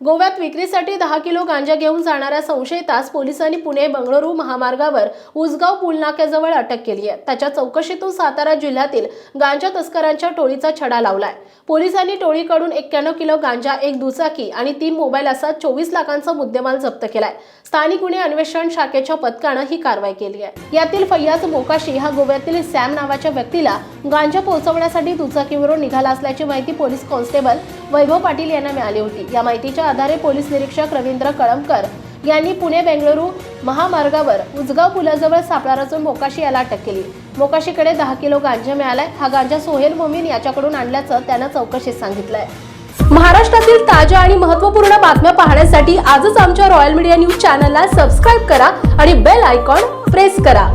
गोव्यात विक्रीसाठी दहा किलो गांजा घेऊन जाणाऱ्या संशयितास पोलिसांनी पुणे बंगळुरू महामार्गावर उसगाव पूल नाक्याजवळ अटक केली आहे. त्याच्या चौकशीतून सातारा जिल्ह्यातील गांजा तस्करांच्या टोळीचा छडा लावलाय. पोलिसांनी टोळीकडून एक्क्याण्णव किलो गांजा एक दुचाकी आणि तीन मोबाईल असा चोवीस लाखांचा मुद्देमाल जप्त केलाय. स्थानिक गुन्हे अन्वेषण शाखेच्या पथकानं ही कारवाई केली आहे. यातील फैयाज मोकाशी हा गोव्यातील सॅम नावाच्या व्यक्तीला गांजा पोहोचवण्यासाठी दुचाकीवरून निघाला असल्याची माहिती पोलीस कॉन्स्टेबल वैभव पाटील यांना मिळाली होती. या माहितीच्या आधारे पोलीस निरीक्षक रवींद्र कळमकर यांनी पुणे बेंगळुरू महामार्गावर उजगाव पुलाजवळ सापळा रचून मोकाशी याला अटक केली. मोकाशीकडे दहा किलो गांजा मिळालाय. हा गांजा सोहेल मोमीन याच्याकडून आणल्याचं त्यानं चौकशीत सांगितलंय. महाराष्ट्रातील ताज्या आणि महत्त्वपूर्ण बातम्या पाहण्यासाठी आजच आमच्या रॉयल मीडिया न्यूज चॅनलला सबस्क्राईब करा आणि बेल आयकॉन प्रेस करा.